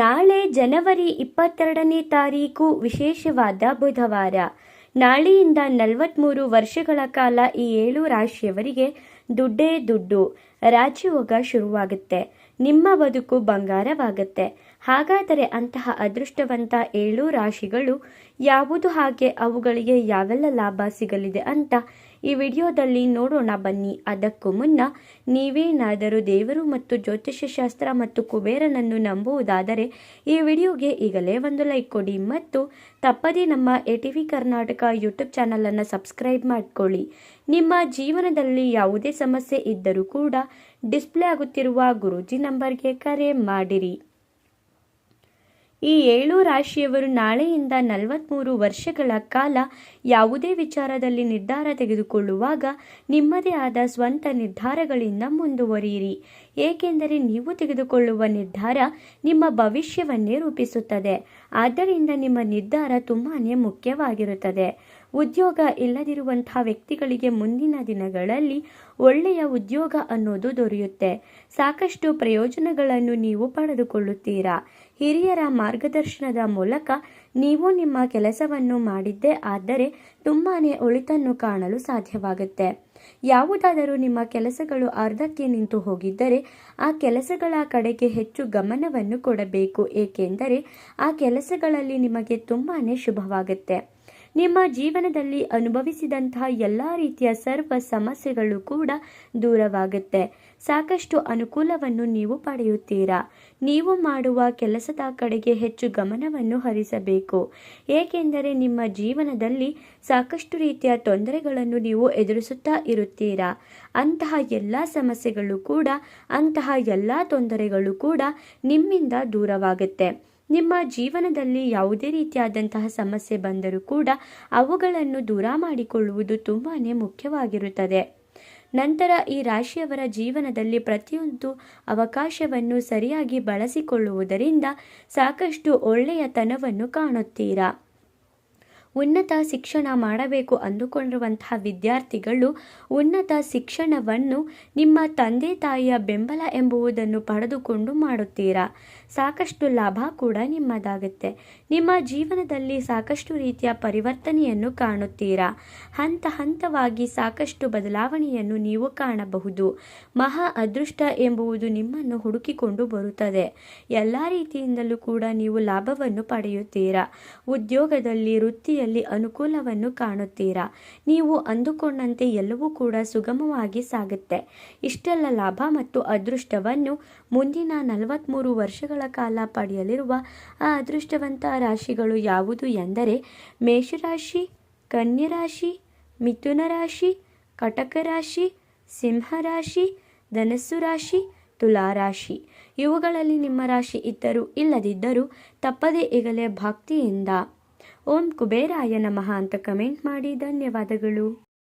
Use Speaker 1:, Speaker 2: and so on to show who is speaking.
Speaker 1: ನಾಳೆ ಜನವರಿ ಇಪ್ಪತ್ತೆರಡನೇ ತಾರೀಕು ವಿಶೇಷವಾದ ಬುಧವಾರ. ನಾಳೆಯಿಂದ ನಲವತ್ತ್ಮೂರು ವರ್ಷಗಳ ಕಾಲ ಈ ಏಳು ರಾಶಿಯವರಿಗೆ ದುಡ್ಡೇ ದುಡ್ಡು. ರಾಜಯೋಗ ಶುರುವಾಗುತ್ತೆ. ನಿಮ್ಮ ಬದುಕು ಬಂಗಾರವಾಗುತ್ತೆ. ಹಾಗಾದರೆ ಅಂತಹ ಅದೃಷ್ಟವಂತ ಏಳು ರಾಶಿಗಳು ಯಾವುದು ಹಾಗೆ ಅವುಗಳಿಗೆ ಯಾವೆಲ್ಲ ಲಾಭ ಸಿಗಲಿದೆ ಅಂತ ಈ ವಿಡಿಯೋದಲ್ಲಿ ನೋಡೋಣ ಬನ್ನಿ. ಅದಕ್ಕೂ ಮುನ್ನ ನೀವೇನಾದರೂ ದೇವರು ಮತ್ತು ಜ್ಯೋತಿಷ್ಯ ಶಾಸ್ತ್ರ ಮತ್ತು ಕುಬೇರನನ್ನು ನಂಬುವುದಾದರೆ ಈ ವಿಡಿಯೋಗೆ ಈಗಲೇ ಒಂದು ಲೈಕ್ ಕೊಡಿ ಮತ್ತು ತಪ್ಪದೇ ನಮ್ಮ A T V Karnataka YouTube ಚಾನಲನ್ನು ಸಬ್ಸ್ಕ್ರೈಬ್ ಮಾಡಿಕೊಳ್ಳಿ. ನಿಮ್ಮ ಜೀವನದಲ್ಲಿ ಯಾವುದೇ ಸಮಸ್ಯೆ ಇದ್ದರೂ ಕೂಡ ಡಿಸ್ಪ್ಲೇ ಆಗುತ್ತಿರುವ ಗುರೂಜಿ ನಂಬರ್ಗೆ ಕರೆ ಮಾಡಿರಿ. ಈ ಏಳು ರಾಶಿಯವರು ನಾಳೆಯಿಂದ ನಲವತ್ತ್ಮೂರು ವರ್ಷಗಳ ಕಾಲ ಯಾವುದೇ ವಿಚಾರದಲ್ಲಿ ನಿರ್ಧಾರ ತೆಗೆದುಕೊಳ್ಳುವಾಗ ನಿಮ್ಮದೇ ಆದ ಸ್ವಂತ ನಿರ್ಧಾರಗಳಿಂದ ಮುಂದುವರಿಯಿರಿ. ಏಕೆಂದರೆ ನೀವು ತೆಗೆದುಕೊಳ್ಳುವ ನಿರ್ಧಾರ ನಿಮ್ಮ ಭವಿಷ್ಯವನ್ನೇ ರೂಪಿಸುತ್ತದೆ. ಆದ್ದರಿಂದ ನಿಮ್ಮ ನಿರ್ಧಾರ ತುಂಬಾ ಮುಖ್ಯವಾಗಿರುತ್ತದೆ. ಉದ್ಯೋಗ ಇಲ್ಲದಿರುವಂತಹ ವ್ಯಕ್ತಿಗಳಿಗೆ ಮುಂದಿನ ದಿನಗಳಲ್ಲಿ ಒಳ್ಳೆಯ ಉದ್ಯೋಗ ಅನ್ನೋದು ದೊರೆಯುತ್ತೆ. ಸಾಕಷ್ಟು ಪ್ರಯೋಜನಗಳನ್ನು ನೀವು ಪಡೆದುಕೊಳ್ಳುತ್ತೀರಾ? ಹಿರಿಯರ ಮಾರ್ಗದರ್ಶನದ ಮೂಲಕ ನೀವು ನಿಮ್ಮ ಕೆಲಸವನ್ನು ಮಾಡಿದ್ದೇ ಆದರೆ ತುಂಬಾ ಒಳಿತನ್ನು ಕಾಣಲು ಸಾಧ್ಯವಾಗುತ್ತೆ. ಯಾವುದಾದರೂ ನಿಮ್ಮ ಕೆಲಸಗಳು ಅರ್ಧಕ್ಕೆ ನಿಂತು ಹೋಗಿದ್ದರೆ ಆ ಕೆಲಸಗಳ ಕಡೆಗೆ ಹೆಚ್ಚು ಗಮನವನ್ನು ಕೊಡಬೇಕು, ಏಕೆಂದರೆ ಆ ಕೆಲಸಗಳಲ್ಲಿ ನಿಮಗೆ ತುಂಬಾ ಶುಭವಾಗುತ್ತೆ. ನಿಮ್ಮ ಜೀವನದಲ್ಲಿ ಅನುಭವಿಸಿದಂತಹ ಎಲ್ಲ ರೀತಿಯ ಸರ್ವ ಸಮಸ್ಯೆಗಳು ಕೂಡ ದೂರವಾಗುತ್ತೆ. ಸಾಕಷ್ಟು ಅನುಕೂಲವನ್ನು ನೀವು ಪಡೆಯುತ್ತೀರಾ? ನೀವು ಮಾಡುವ ಕೆಲಸದ ಕಡೆಗೆ ಹೆಚ್ಚು ಗಮನವನ್ನು ಹರಿಸಬೇಕು. ಏಕೆಂದರೆ ನಿಮ್ಮ ಜೀವನದಲ್ಲಿ ಸಾಕಷ್ಟು ರೀತಿಯ ತೊಂದರೆಗಳನ್ನು ನೀವು ಎದುರಿಸುತ್ತಾ ಇರುತ್ತೀರಾ? ಅಂತಹ ಎಲ್ಲ ಸಮಸ್ಯೆಗಳು ಕೂಡ, ಅಂತಹ ಎಲ್ಲ ತೊಂದರೆಗಳು ಕೂಡ ನಿಮ್ಮಿಂದ ದೂರವಾಗುತ್ತೆ. ನಿಮ್ಮ ಜೀವನದಲ್ಲಿ ಯಾವುದೇ ರೀತಿಯಾದಂತಹ ಸಮಸ್ಯೆ ಬಂದರೂ ಕೂಡ ಅವುಗಳನ್ನು ದೂರ ಮಾಡಿಕೊಳ್ಳುವುದು ತುಂಬಾ ಮುಖ್ಯವಾಗಿರುತ್ತದೆ. ನಂತರ ಈ ರಾಶಿಯವರ ಜೀವನದಲ್ಲಿ ಪ್ರತಿಯೊಂದು ಅವಕಾಶವನ್ನು ಸರಿಯಾಗಿ ಬಳಸಿಕೊಳ್ಳುವುದರಿಂದ ಸಾಕಷ್ಟು ಒಳ್ಳೆಯತನವನ್ನು ಕಾಣುತ್ತೀರಾ? ಉನ್ನತ ಶಿಕ್ಷಣ ಮಾಡಬೇಕು ಅಂದುಕೊಂಡಿರುವಂತಹ ವಿದ್ಯಾರ್ಥಿಗಳು ಉನ್ನತ ಶಿಕ್ಷಣವನ್ನು ನಿಮ್ಮ ತಂದೆ ತಾಯಿಯ ಬೆಂಬಲ ಎಂಬುವುದನ್ನು ಪಡೆದುಕೊಂಡು ಮಾಡುತ್ತೀರಾ? ಸಾಕಷ್ಟು ಲಾಭ ಕೂಡ ನಿಮ್ಮದಾಗುತ್ತೆ. ನಿಮ್ಮ ಜೀವನದಲ್ಲಿ ಸಾಕಷ್ಟು ರೀತಿಯ ಪರಿವರ್ತನೆಯನ್ನು ಕಾಣುತ್ತೀರಾ? ಹಂತ ಹಂತವಾಗಿ ಸಾಕಷ್ಟು ಬದಲಾವಣೆಯನ್ನು ನೀವು ಕಾಣಬಹುದು. ಮಹಾ ಅದೃಷ್ಟ ಎಂಬುವುದು ನಿಮ್ಮನ್ನು ಹುಡುಕಿಕೊಂಡು ಬರುತ್ತದೆ. ಎಲ್ಲ ರೀತಿಯಿಂದಲೂ ಕೂಡ ನೀವು ಲಾಭವನ್ನು ಪಡೆಯುತ್ತೀರಾ? ಉದ್ಯೋಗದಲ್ಲಿ ವೃತ್ತಿಯಲ್ಲಿ ಅನುಕೂಲವನ್ನು ಕಾಣುತ್ತೀರಾ? ನೀವು ಅಂದುಕೊಂಡಂತೆ ಎಲ್ಲವೂ ಕೂಡ ಸುಗಮವಾಗಿ ಸಾಗುತ್ತೆ. ಇಷ್ಟೆಲ್ಲ ಲಾಭ ಮತ್ತು ಅದೃಷ್ಟವನ್ನು ಮುಂದಿನ ನಲವತ್ತ್ಮೂರು ವರ್ಷಗಳ ಕಾಲ ಪಡೆಯಲಿರುವ ಆ ಅದೃಷ್ಟವಂತ ರಾಶಿಗಳು ಯಾವುದು ಎಂದರೆ ಮೇಷರಾಶಿ, ಕನ್ಯರಾಶಿ ಮಿಥುನ ರಾಶಿ ಕಟಕ ರಾಶಿ ಸಿಂಹರಾಶಿ, ಧನಸ್ಸು ರಾಶಿ, ತುಲಾರಾಶಿ. ಇವುಗಳಲ್ಲಿ ನಿಮ್ಮ ರಾಶಿ ಇದ್ದರೂ ಇಲ್ಲದಿದ್ದರೂ ತಪ್ಪದೇ ಈಗಲೇ ಭಕ್ತಿಯಿಂದ ಓಂ ಕುಬೇರಾಯ ನಮಃ ಅಂತ ಕಮೆಂಟ್ ಮಾಡಿ ಧನ್ಯವಾದಗಳು.